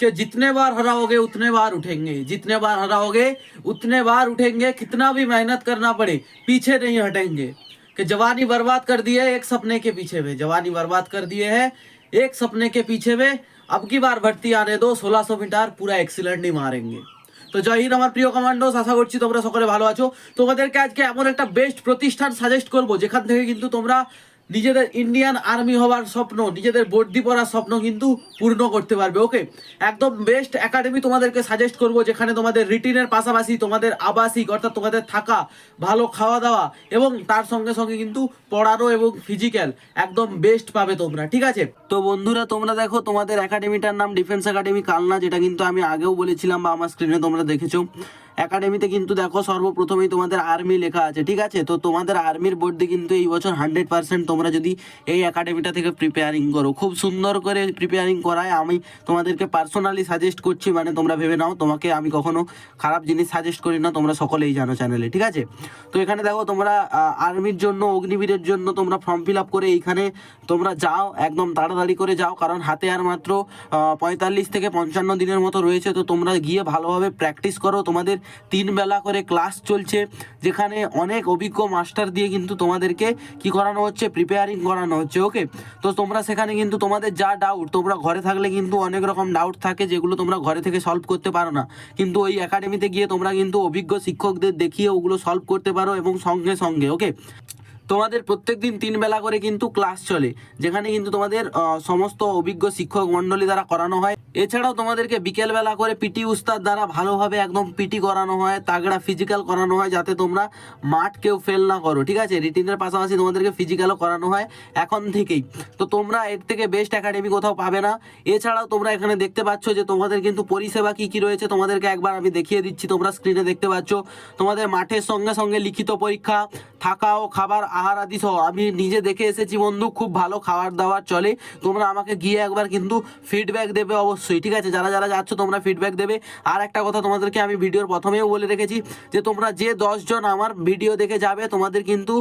कि जितने बार हराओगे उतने बार उठेंगे जितने बार हराओगे उतने बार उठेंगे कितना भी मेहनत करना पड़े पीछे नहीं हटेंगे कि जवानी बर्बाद कर दी है एक सपने के पीछे में जवानी बर्बाद कर दिए है एक सपने के पीछे में अब की बार भर्ती आने दो ষোলো সো মিটার পুরো এক্সিলেন্টলি মারেঙ্গে তো জয় হিন্দ আমার প্রিয় কমান্ডোস আশা করছি তোমরা সকলে ভালো আছো তোমাদেরকে আজকে এমন একটা বেস্ট প্রতিষ্ঠান সাজেস্ট করব যেখান থেকে কিন্তু তোমরা নিজেদের ইন্ডিয়ান আর্মি হওয়ার স্বপ্ন, নিজেদের বর্দি পড়ার স্বপ্ন কিন্তু পূর্ণ করতে পারবে ওকে একদম বেস্ট একাডেমি তোমাদেরকে সাজেস্ট করব, যেখানে তোমাদের রিটিনের পাশাপাশি তোমাদের আবাসিক, অর্থাৎ তোমাদের থাকা, ভালো খাওয়া দাওয়া এবং তার সঙ্গে সঙ্গে কিন্তু পড়ানো এবং ফিজিক্যাল একদম বেস্ট পাবে তোমরা, ঠিক আছে? তো বন্ধুরা, তোমরা দেখো, তোমাদের একাডেমিটার নাম ডিফেন্স একাডেমি কালনা যেটা কিন্তু আমি আগেও বলেছিলাম বা আমার স্ক্রিনে তোমরা দেখেছ। একাডেমিতে কিন্তু দেখো সর্বপ্রথমেই তোমাদের আর্মি লেখা আছে, ঠিক আছে? তো তোমাদের আর্মির বোর্ডে কিন্তু এই বছর হান্ড্রেড পার্সেন্ট তোমরা যদি এই একাডেমিটা থেকে প্রিপেয়ারিং করো। খুব সুন্দর করে প্রিপেয়ারিং করায়, আমি তোমাদেরকে পার্সোনালি সাজেস্ট করছি মানে তোমরা ভেবে নাও, তোমাকে আমি কখনো খারাপ জিনিস সাজেস্ট করি না, তোমরা সকলেই জানো চ্যানেলে ঠিক আছে? তো এখানে দেখো তোমরা আর্মির জন্য, অগ্নিবীরের জন্য তোমরা ফর্ম ফিল আপ করে এইখানে তোমরা যাও, একদম তাড়াতাড়ি করে যাও, কারণ হাতে আর মাত্র পঁয়তাল্লিশ থেকে পঞ্চান্ন দিনের মতো রয়েছে, তো তোমরা গিয়ে ভালোভাবে প্র্যাকটিস করো। তোমাদের তিন বেলা করে ক্লাস চলছে, যেখানে অনেক অভিজ্ঞ মাস্টার দিয়ে কিন্তু তোমাদেরকে কি করানো হচ্ছে প্রিপেয়ারিং করানো হচ্ছে ওকে তো তোমরা সেখানে কিন্তু তোমাদের যা ডাউট তোমরা ঘরে থাকলে কিন্তু অনেক রকম ডাউট থাকে যেগুলো তোমরা ঘরে থেকে সলভ করতে পারো না। কিন্তু ওই একাডেমিতে গিয়ে তোমরা কিন্তু অভিজ্ঞ শিক্ষকদের দেখিয়ে ওগুলো সলভ করতে পারো এবং সঙ্গে সঙ্গে ওকে তোমাদের প্রত্যেক দিন তিন বেলা করে কিন্তু ক্লাস চলে, যেখানে কিন্তু তোমাদের সমস্ত অভিজ্ঞ শিক্ষক মণ্ডলী দ্বারা করানো হয়। এছাড়াও তোমাদেরকে বিকেলবেলা করে পিটি উস্তাদ দ্বারা ভালোভাবে একদম পিটি করানো হয়, তাগড়া ফিজিক্যাল করানো হয়, যাতে তোমরা মাঠ কেউ ফেল না করো, ঠিক আছে? রিটিনের পাশাপাশি তোমাদেরকে ফিজিক্যালও করানো হয় এখন থেকেই। তো তোমরা এর থেকে বেস্ট একাডেমি কোথাও পাবে না। এছাড়াও তোমরা এখানে দেখতে পাচ্ছ যে তোমাদের কিন্তু পরিষেবা কি কি রয়েছে, তোমাদেরকে একবার আমি দেখিয়ে দিচ্ছি, তোমরা স্ক্রিনে দেখতে পাচ্ছ। তোমাদের মাঠের সঙ্গে সঙ্গে লিখিত পরীক্ষা থাকা ও খাবার, আহার আদি সহ। আমি নিজে দেখে এসেছি বন্ধু, খুব ভালো খাবার দাবার চলে। তোমরা আমাকে গিয়ে একবার কিন্তু ফিডব্যাক দেবে অবশ্যই। ঠিক আছে? যারা যারা যাচ্ছ, তোমরা ফিডব্যাক দেবে। আর একটা কথা তোমাদেরকে আমি ভিডিওর প্রথমেও বলে রেখেছি, যে তোমরা যে দশজন আমার ভিডিও দেখে যাবে, তোমাদের কিন্তু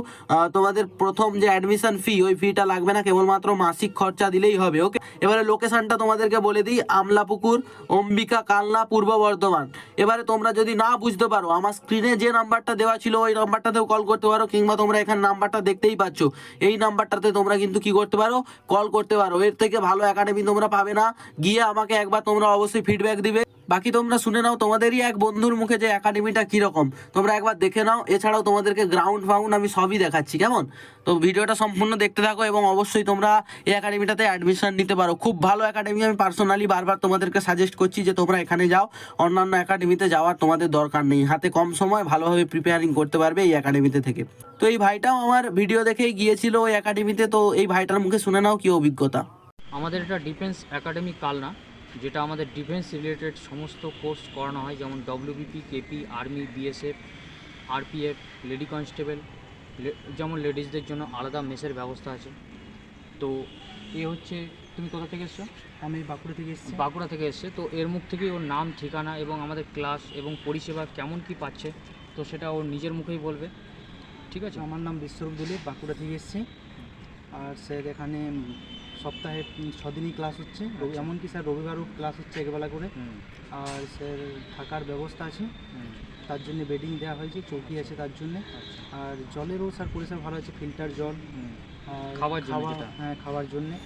তোমাদের প্রথম যে অ্যাডমিশন ফি ওই ফিটা লাগবে না, কেবলমাত্র মাসিক খরচা দিলেই হবে ওকে এবারে লোকেশানটা তোমাদেরকে বলে দিই, আমলাপুকুর, অম্বিকা কালনা, পূর্ব বর্ধমান। এবারে তোমরা যদি না বুঝতে পারো, আমার স্ক্রিনে যে নাম্বারটা দেওয়া ছিল, ওই নাম্বারটাতেও কল করতে পারো, কিংবা তোমরা এখানে নাম্বারটা দেখতেই পাচ্ছ, এই নাম্বারটাতে তোমরা কিন্তু কি করতে পারো কল করতে পারো। এর থেকে ভালো একাডেমি তোমরা পাবে না। গিয়ে আমাকে একবার তোমরা অবশ্যই ফিডব্যাক দিবে। বাকি তোমরা শুনে নাও, তোমাদেরই এক বন্ধুর মুখে যে একাডেমিটা কীরকম। তোমরা একবার দেখে নাও, এছাড়াও তোমাদেরকে গ্রাউন্ড ফাউন্ড আমি সবই দেখাচ্ছি, কেমন? তো ভিডিওটা সম্পূর্ণ দেখতে থাকো এবং অবশ্যই তোমরা এই একাডেমিটাতে অ্যাডমিশন নিতে পারো। খুব ভালো একাডেমি আমি পার্সোনালি বারবার তোমাদেরকে সাজেস্ট করছি যে তোমরা এখানে যাও। অন্যান্য একাডেমিতে যাওয়ার তোমাদের দরকার নেই। হাতে কম সময়, ভালোভাবে প্রিপেয়ারিং করতে পারবে এই একাডেমিতে থেকে। তো এই ভাইটাও আমার ভিডিও দেখেই গিয়েছিল ওই একাডেমিতে তো এই ভাইটার মুখে শুনে নাও কি অভিজ্ঞতা। আমাদের এটা ডিফেন্স একাডেমি কালনা। যেটা আমাদের ডিফেন্স রিলেটেড সমস্ত কোর্স করানো হয় যেমন WBP KP army BSF RPF lady constable যেমন লেডিসদের জন্য আলাদা মেসের ব্যবস্থা আছে। তো এ হচ্ছে তুমি কোথা থেকে এসছো? আমি বাঁকুড়া থেকে এসেছি। বাঁকুড়া থেকে এসছে। তো এর মুখ থেকেই ওর নাম ঠিকানা এবং আমাদের ক্লাস এবং পরিষেবা কেমন কি পাচ্ছে তো সেটা ওর নিজের মুখেই বলবে। ঠিক আছে? আমার নাম বিশ্বরূপ দলীপ বাঁকুড়া থেকে এসেছি। আর স্যার এখানে সপ্তাহে ছদিনই ক্লাস হচ্ছে। রবি- এমনকি স্যার রবিবারও ক্লাস হচ্ছে একবেলা করে। আর স্যার থাকার ব্যবস্থা আছে। তার জন্য বেডিং দেওয়া হয়েছে চৌকি আছে তার জন্য। আচ্ছা। আর জলেরও স্যার পরিষেবা ভালো আছে ফিল্টার জল। আর খাবার খাওয়া হ্যাঁ খাওয়ার জন্য।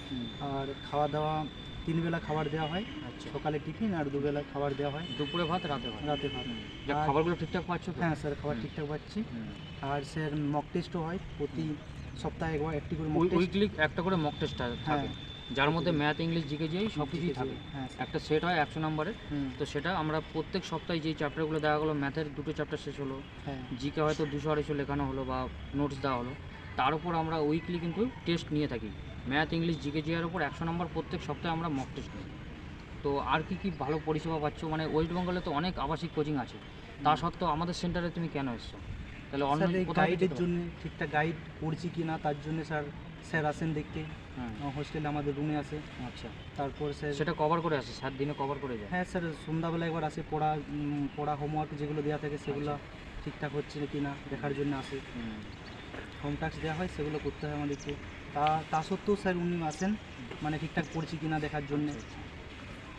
আর খাওয়া দাওয়া তিন বেলা খাবার দেওয়া হয়। আচ্ছা। সকালে টিফিন আর দুবেলা খাবার দেওয়া হয়। দুপুরে ভাত রাতে ভাত। রাতে ভাত। খাবারগুলো ঠিকঠাক পাচ্ছ হ্যাঁ স্যার খাবার ঠিকঠাক পাচ্ছি। আর স্যার মক টেস্টও হয় প্রতি সপ্তাহে একবার একটি করে মক টেস্ট উইকলি একটা করে মক টেস্ট থাকে। হ্যাঁ। যার মধ্যে ম্যাথ ইংলিশ জিকে যেই সব কিছুই থাকে। হ্যাঁ। একটা সেট হয় একশো নম্বরের তো সেটা আমরা প্রত্যেক সপ্তাহে যেই চ্যাপ্টারগুলো দেওয়া গেলো ম্যাথের দুটো চ্যাপ্টার শেষ হলো হ্যাঁ। জিকে হয়তো দুশো আড়াইশো লেখানো হলো বা নোটস দেওয়া হলো। তার উপর আমরা উইকলি কিন্তু টেস্ট নিয়ে থাকি। ম্যাথ ইংলিশ জিকে জিয়ার উপর একশো নম্বর প্রত্যেক সপ্তাহে আমরা মক টেস্ট নিই। তো আর কি কি ভালো পরিষেবা পাচ্ছ? মানে ওয়েস্ট বেঙ্গলে তো অনেক আবাসিক কোচিং আছে। তা সত্ত্বেও আমাদের সেন্টারে তুমি কেন এসছো? তাহলে কোথাও গাইডের জন্য ঠিকঠাক গাইড করছি কি না তার জন্য স্যার স্যার আসেন দেখতে। হোস্টেলে আমাদের রুমে আসে আচ্ছা। তারপর স্যার সেটা কভার করে আসে সাত দিনে কভার করে যায়? হ্যাঁ স্যার সন্ধ্যাবেলা একবার আসে পড়া পড়া হোমওয়ার্ক যেগুলো দেওয়া থাকে সেগুলো ঠিকঠাক হচ্ছে কি না দেখার জন্য আসে। হুম, টাস্ক দেওয়া হয় সেগুলো করতে হয় আমাদেরকে। তা তা সত্ত্বেও স্যার উনি আসেন মানে ঠিকঠাক পড়ছি কি না দেখার জন্য। আচ্ছা, আচ্ছা।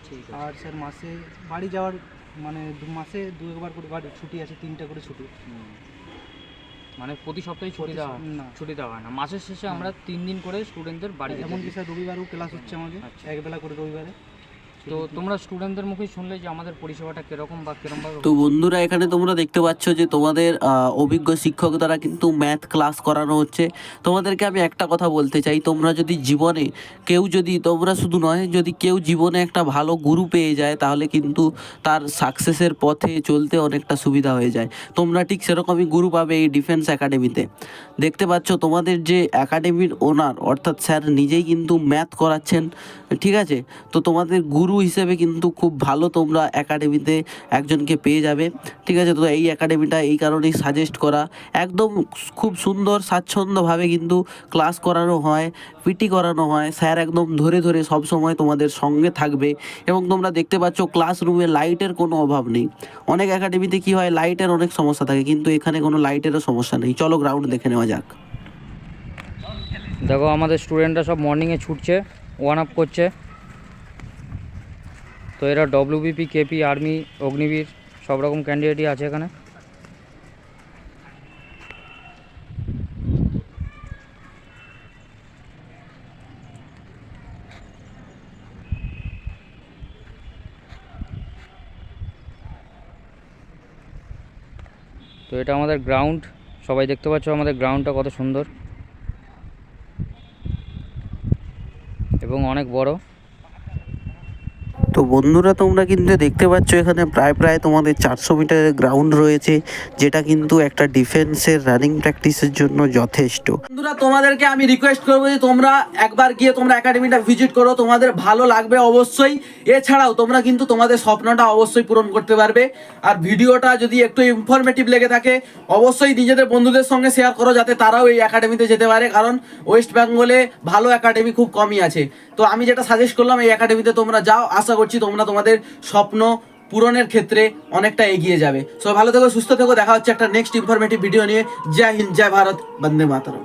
ঠিক আর স্যার মাসে বাড়ি যাওয়ার মানে দু মাসে দু একবার করে বাড়ি ছুটি আছে তিনটা করে ছুটি। মানে প্রতি সপ্তাহে ছুটি দেওয়া হয়। না। ছুটি দেওয়া হয় না। মাসের শেষে আমরা তিন দিন করে স্টুডেন্টদের বাড়ি এমন বিষয় রবিবারও ক্লাস হচ্ছে আমাদের। আচ্ছা। একবেলা করে রবিবারে। তো তোমরা স্টুডেন্টদের মুখেই শুনলে যে আমাদের পরিষেবাটা কীরকম বা কিরমভাবে তো বন্ধুরা, এখানে তোমরা দেখতে পাচ্ছ যে তোমাদের অভিজ্ঞ শিক্ষক দ্বারা কিন্তু ম্যাথ ক্লাস করানো হচ্ছে। তোমাদেরকে আমি একটা কথা বলতে চাই, তোমরা যদি জীবনে কেউ যদি, তোমরা শুধু নয়, যদি কেউ জীবনে একটা ভালো গুরু পেয়ে যায়, তাহলে কিন্তু তার সাকসেসের পথে চলতে অনেকটা সুবিধা হয়ে যায়। তোমরা ঠিক সেরকমই গুরু পাবে এই ডিফেন্স একাডেমিতে দেখতে পাচ্ছ, তোমাদের যে একাডেমির ওনার অর্থাৎ স্যার নিজেই কিন্তু ম্যাথ করাচ্ছেন, ঠিক আছে? তো তোমাদের গুরু হিসেবে কিন্তু খুব ভালো তোমরা একাডেমিতে একজনকে পেয়ে যাবে। ঠিক আছে, তো এই একাডেমিটা এই কারণেই সাজেস্ট করা। একদম খুব সুন্দর, স্বাচ্ছন্দ্যভাবে কিন্তু ক্লাস করানো হয় পিটি করানো হয়। স্যার একদম ধরে ধরে সব সময় তোমাদের সঙ্গে থাকবে এবং তোমরা দেখতে পাচ্ছ ক্লাসরুমে লাইটের কোনো অভাব নেই। অনেক একাডেমিতে কি হয় লাইটের অনেক সমস্যা থাকে, কিন্তু এখানে কোনো লাইটেরও সমস্যা নেই। চলো গ্রাউন্ড দেখে নেওয়া যাক। দেখো, আমাদের স্টুডেন্টরা সব মর্নিংয়ে ছুটছে ওয়ান আপ করছে। তো এরা ডব্লিউবিপি কেপি আর্মি অগ্নিবীর সব রকম ক্যান্ডিডেটই আছে এখানে। তো এটা আমাদের গ্রাউন্ড সবাই দেখতে পাচ্ছ আমাদের গ্রাউন্ডটা কত সুন্দর। এবং অনেক বড়। তো বন্ধুরা, তোমরা কিন্তু দেখতে পাচ্ছ এখানে প্রায় প্রায় তোমাদের চারশো মিটারের গ্রাউন্ড রয়েছে, যেটা কিন্তু একটা ডিফেন্সের রানিং প্র্যাকটিসের জন্য যথেষ্ট। বন্ধুরা, তোমাদেরকে আমি রিকোয়েস্ট করব যে তোমরা একবার গিয়ে তোমরা একাডেমিটা ভিজিট করো, তোমাদের ভালো লাগবে অবশ্যই। এছাড়াও তোমরা কিন্তু তোমাদের স্বপ্নটা অবশ্যই পূরণ করতে পারবে। আর ভিডিওটা যদি একটু ইনফরমেটিভ লেগে থাকে, অবশ্যই নিজেদের বন্ধুদের সঙ্গে শেয়ার করো, যাতে তারাও এই একাডেমিতে যেতে পারে, কারণ ওয়েস্ট বেঙ্গলে ভালো একাডেমি খুব কমই আছে। তো আমি যেটা সাজেস্ট করলাম, এই একাডেমিতে তোমরা যাও, আশা করছি, তোমরা তোমাদের স্বপ্ন পূরণের ক্ষেত্রে অনেকটা এগিয়ে যাবে। সো ভালো থেকো, সুস্থ থেকো, দেখা হচ্ছে একটা নেক্সট ইনফরমেটিভ ভিডিও নিয়ে। জয় হিন্দ, জয় ভারত, বন্দে মাতরম।